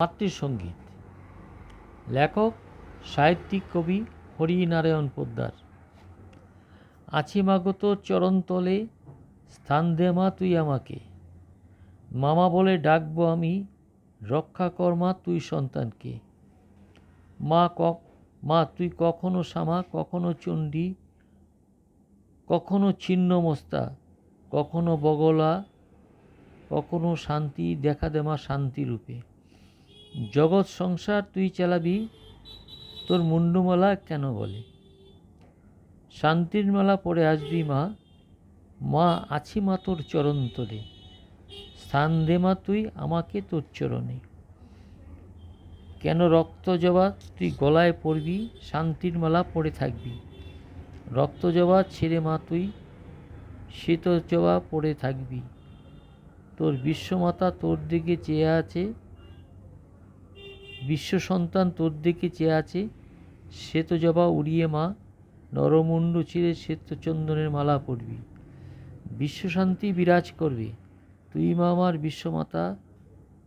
মাতৃসঙ্গীত লেখক, সাহিত্যিক কবি হরিনারায়ণ পোদ্দার। আছি মাগো তোর চরণতলে, স্থান দে মা তুই আমাকে। মামা বলে ডাকবো আমি, রক্ষা কর মা তুই সন্তানকে। মা ক মা তুই কখনো শ্যামা, কখনো চণ্ডী, কখনো ছিন্নমস্তা কখনো বগলা, কখনো শান্তি দেখা দে মা শান্তিরূপে জগৎ সংসার তুই চালাবি, তোর মুন্ডুমালা কেন বলে? শান্তির মালা পরে আসবি মা মা আছি মা তোর চরণ তোলে, স্থান দে মা তুই আমাকে তোর চরণে। কেন রক্ত জবা তুই গলায় পরবি, শান্তির মালা পরে থাকবি? রক্ত জবা ছেড়ে মা তুই শীত জবা পরে থাকবি। তোর বিশ্বমাতা তোর দিকে চেয়ে আছে বিশ্ব সন্তান তোর দিকে চেয়ে আছে? শ্বেত জবা উড়িয়ে মা, নরমুণ্ড চিরে শ্বেত চন্দনের মালা পরবি। বিশ্বশান্তি বিরাজ করবে। তুই মা আমার বিশ্বমাতা,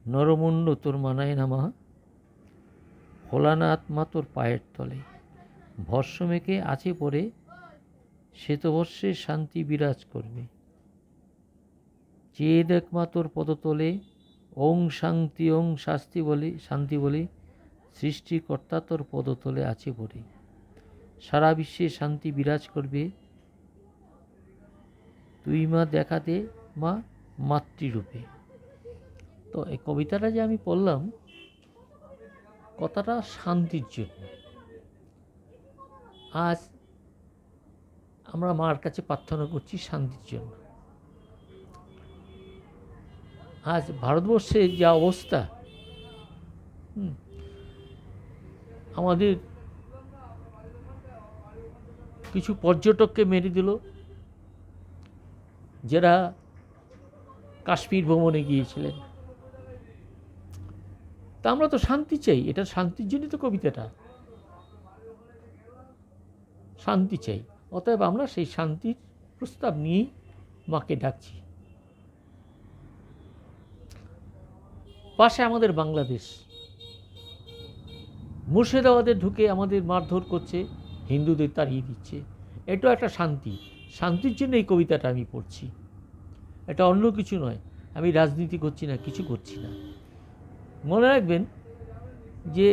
নরমুণ্ড তোর মানায় না মা। ভোলানাথ মা তোর পায়ের তলে। ভস্য মেখে আছে পরে শ্বেতবর্ষে শান্তি বিরাজ করবে। চেয়ে দেখ মা তোর পদতলে ওং শান্তি, ওং শাস্তি বলে, শান্তি বলে, সৃষ্টিকর্তা তোর পদতলে আছে বলে। সারা বিশ্বে শান্তি বিরাজ করবে। তুই মা দেখাতে মা মাতৃরূপে। তো এই কবিতাটা যে আমি পড়লাম, কথাটা শান্তির জন্য। আজ আমরা মার কাছে প্রার্থনা করছি শান্তির জন্য। আজ ভারতবর্ষের যা অবস্থা আমাদের কিছু পর্যটককে মেরে দিল, যারা কাশ্মীর ভ্রমণে গিয়েছিলেন। তা আমরা তো শান্তি চাই, এটা শান্তির জন্যই তো কবিতাটা। শান্তি চাই, অতএব আমরা সেই শান্তির প্রস্তাব নিয়েই মাকে ডাকছি। পাশে আমাদের বাংলাদেশ। মুর্শিদাবাদে ঢুকে আমাদের মারধর করছে, হিন্দুদের তাড়িয়ে দিচ্ছে। এটাও একটা শান্তি। শান্তির জন্য এই কবিতাটা আমি পড়ছি। এটা অন্য কিছু নয়। আমি রাজনীতি করছি না, কিছু করছি না। মনে রাখবেন যে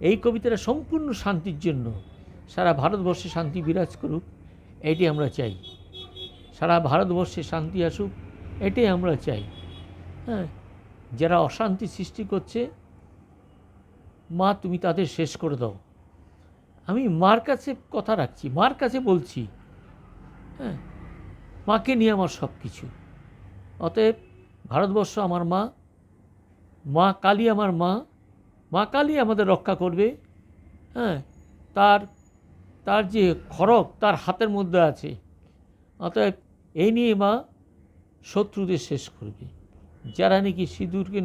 এই কবিতাটা সম্পূর্ণ শান্তির জন্য। সারা ভারতবর্ষে শান্তি বিরাজ করুক এটি আমরা চাই। সারা ভারতবর্ষে শান্তি আসুক, এটাই আমরা চাই। হ্যাঁ যারা অশান্তি সৃষ্টি করছে, মা তুমি তাদের শেষ করে দাও। আমি মার কাছে কথা রাখছি, মার কাছে বলছি হ্যাঁ মাকে নিয়ে আমার সব কিছু অতএব ভারতবর্ষ আমার মা মা কালী আমার মা মা কালী আমাদের রক্ষা করবে হ্যাঁ তার তার যে খড়ক তার হাতের মধ্যে আছে। অতএব এই নিয়ে মা শত্রুদের শেষ করবে। যারা নাকি সিঁদুরকে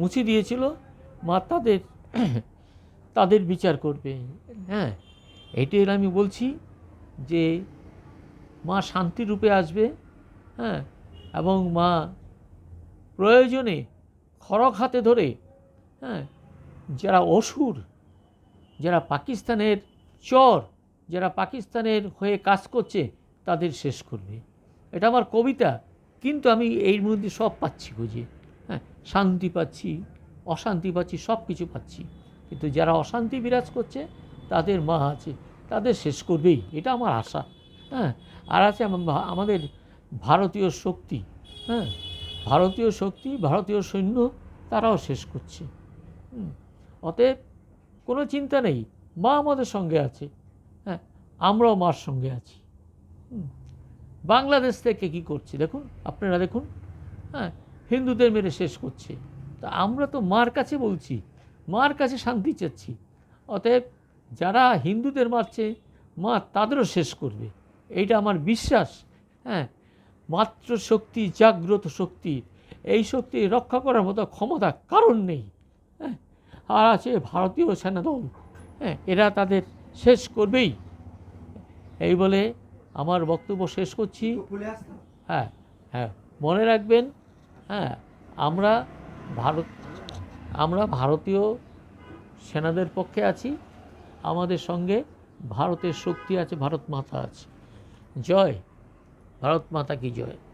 মুছে দিয়েছিল, মা তাদের তাদের বিচার করবে। হ্যাঁ এটাই আমি বলছি যে মা শান্তি রূপে আসবে হ্যাঁ এবং মা প্রয়োজনে খড়ক হাতে ধরে হ্যাঁ যারা অসুর, যারা পাকিস্তানের চর, যারা পাকিস্তানের হয়ে কাজ করছে, তাদের শেষ করবে। এটা আমার কবিতা। কিন্তু আমি এর মধ্যে সব পাচ্ছি বুঝি হ্যাঁ? শান্তি পাচ্ছি, অশান্তি পাচ্ছি, সব কিছু পাচ্ছি। কিন্তু যারা অশান্তি বিরাজ করছে, তাদের মা আছে, তাদের শেষ করবেই, এটা আমার আশা হ্যাঁ? আর আছে আমাদের ভারতীয় শক্তি হ্যাঁ? ভারতীয় শক্তি, ভারতীয় সৈন্য, তারাও শেষ করছে। অতএব কোনো চিন্তা নেই, মা আমাদের সঙ্গে আছে হ্যাঁ? আমরাও মার সঙ্গে আছি। বাংলাদেশ থেকে কি করছে? দেখুন, আপনারা দেখুন হ্যাঁ হিন্দুদের মেরে শেষ করছে। তা আমরা তো মার কাছে বলছি, মার কাছে শান্তি চাচ্ছি। অতএব যারা হিন্দুদের মারছে, মা তাদেরও শেষ করবে। এইটা আমার বিশ্বাস হ্যাঁ। মাত্র শক্তি, জাগ্রত শক্তি, এই শক্তি রক্ষা করার মতো ক্ষমতা কারণ নেই হ্যাঁ। আর আছে ভারতীয় সেনাদল হ্যাঁ এরা তাদের শেষ করবেই। এই বলে আমার বক্তব্য শেষ করছি। হ্যাঁ হ্যাঁ মনে রাখবেন হ্যাঁ আমরা ভারত আমরা ভারতীয় সেনাদের পক্ষে আছি আমাদের সঙ্গে ভারতের শক্তি আছে ভারত মাতা আছে। জয় ভারত মাতা কি জয়?